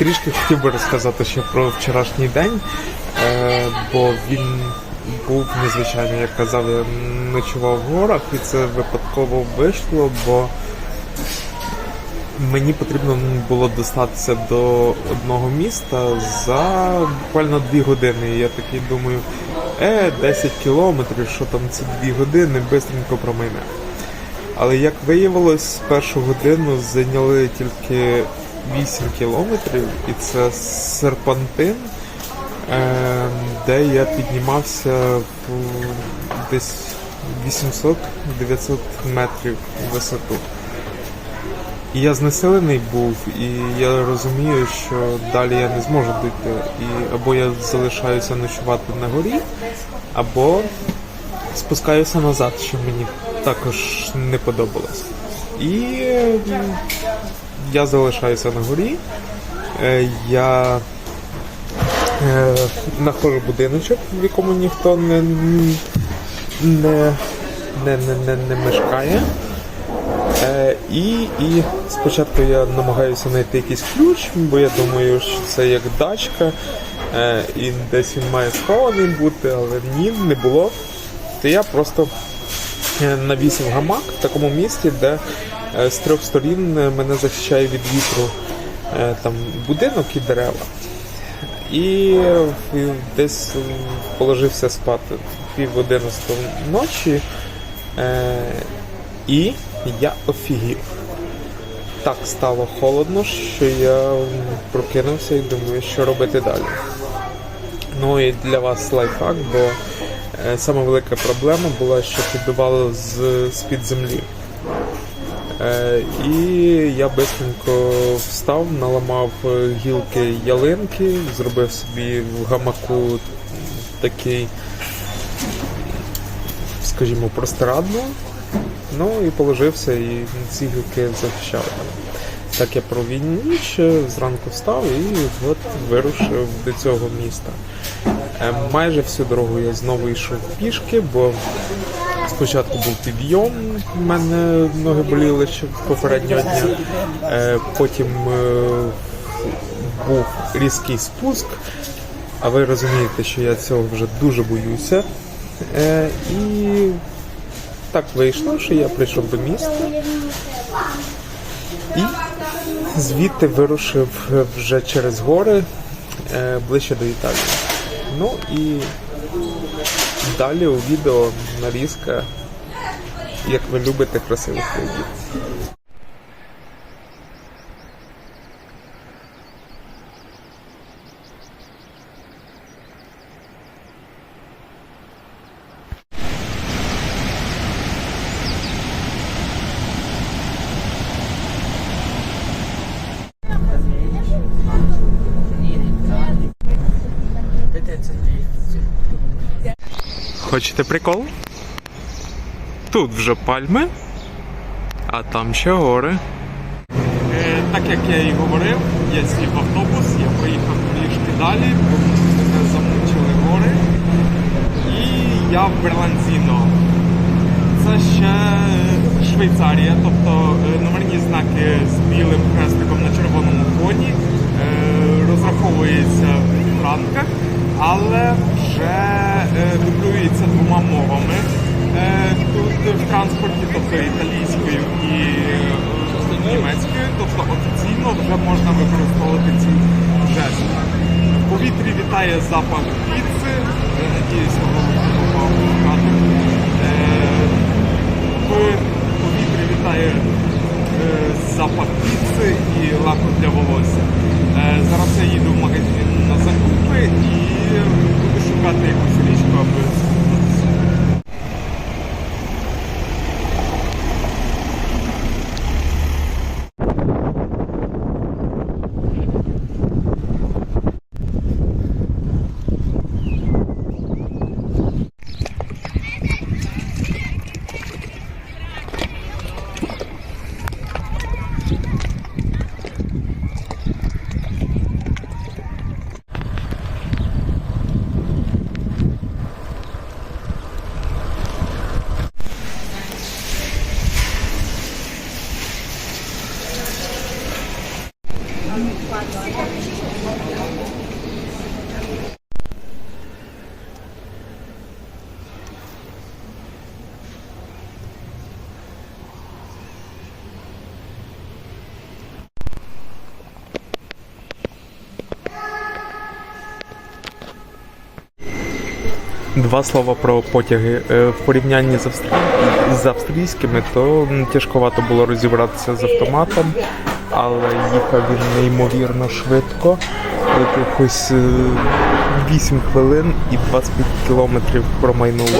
трішки хотів би розказати ще про вчорашній день, е, бо він був незвичайний, як казав, ночував в горах, і це випадково вийшло, бо мені потрібно було достатися до одного міста за буквально дві години. І я такий думаю, е, 10 кілометрів, що там ці дві години, бистренько промайне. Але як виявилось, першу годину зайняли тільки 8 кілометрів, і це серпантин, е, де я піднімався десь 800-900 метрів в висоту. І я знесилений був, і я розумію, що далі я не зможу дійти. І або я залишаюся ночувати на горі, або спускаюся назад, що мені також не подобалось. І м, я залишаюся на горі. Е, Я е, знаходжу будиночок, в якому ніхто не, не, не, не, не, не мешкає. Е, і, і спочатку я намагаюся знайти якийсь ключ, бо я думаю, що це як дачка, і десь він має схований бути, але ні, не було. То я просто навісив гамак в такому місці, де з трьох сторін е, мене захищає від вітру е, там будинок і дерева. І е, десь е, положився спати пів одинадцятої ночі. Е, і я офігів. Так стало холодно, що я прокинувся і думаю, що робити далі. Ну і для вас лайфхак, бо е, сама велика проблема була, що підбивало з-під землі. Е, і я бистренько встав, наламав гілки ялинки, зробив собі в гамаку такий, скажімо, простирадло. Ну і положився, і ці гілки захищали мене. Так я провів ніч, зранку встав і от вирушив до цього міста. Е, Майже всю дорогу я знову йшов пішки, бо спочатку був підйом, в мене ноги боліли ще попереднього дня. Е, Потім е, був різкий спуск, а ви розумієте, що я цього вже дуже боюся. Е, І так вийшло, що я прийшов до міста і звідти вирушив вже через гори ближче до Італії. Ну і далі у відео нарізка, як ви любите красивих країв. Хочете прикол? Тут вже пальми, а там ще гори. Е, так як я і говорив, я сів в автобус, я поїхав трішки далі, бо мене замучили гори. І я в Берланзіно. Це ще Швейцарія, тобто е, номерні знаки з білим хрестиком на червоному фоні. Е, Розраховується в франках, але вже е, дублюється двома мовами. Е, Тут в транспорті, тобто італійською і е, німецькою, тобто офіційно вже можна використовувати ці жести. В повітрі вітає запах піци, надіюся, воно попав в кадр. В повітрі вітає е, запах піци і лаку для волосся. Е, Зараз я їду в магазин на закупи Два слова про потяги. Е, В порівнянні з, австрі... з австрійськими, то тяжковато було розібратися з автоматом, але їхав він неймовірно швидко. Якихось е, 8 хвилин і 25 кілометрів промайнуло.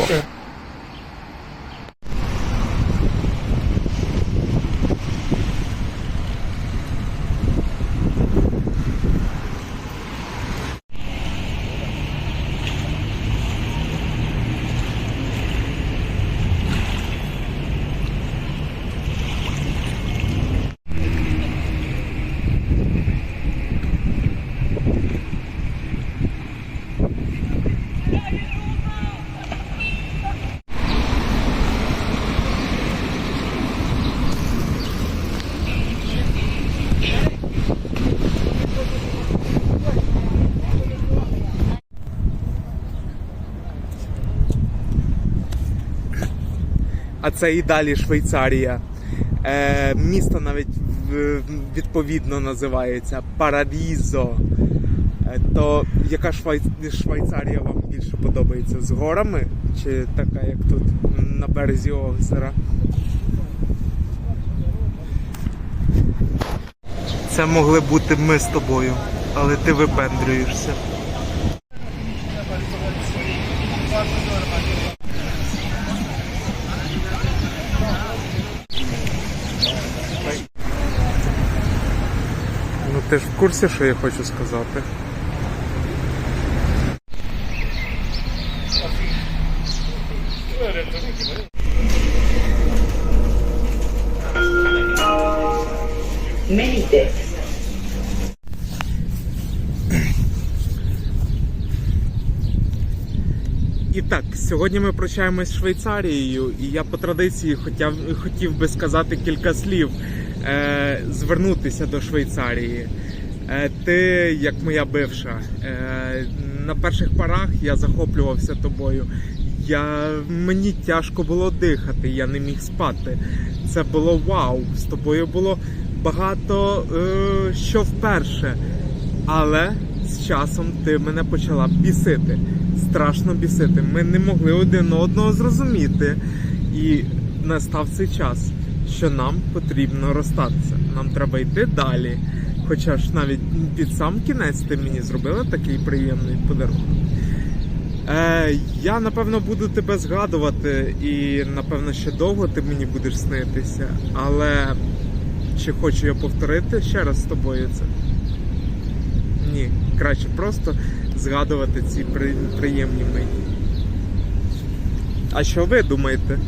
А це і далі Швейцарія. Е, місто навіть відповідно називається Парадізо. Е, то яка Швай... Швейцарія вам більше подобається? З горами? Чи така, як тут на березі озера? Це могли бути ми з тобою, але ти випендрюєшся. Ти ж в курсі, що я хочу сказати? І так, сьогодні ми прощаємось з Швейцарією, і я по традиції хотів, хотів би сказати кілька слів, звернутися до Швейцарії. Е, ти, як моя бивша, е, на перших порах я захоплювався тобою. Я, мені тяжко було дихати, я не міг спати. Це було вау. З тобою було багато е, що вперше. Але з часом ти мене почала бісити. Страшно бісити. Ми не могли один одного зрозуміти. І настав цей час, що нам потрібно розстатися. Нам треба йти далі. Хоча ж навіть під сам кінець ти мені зробила такий приємний подарунок. Е, я напевно буду тебе згадувати, і напевно ще довго ти мені будеш снитися. Але чи хочу я повторити ще раз з тобою це? Ні, краще просто згадувати ці приємні миті. А що ви думаєте?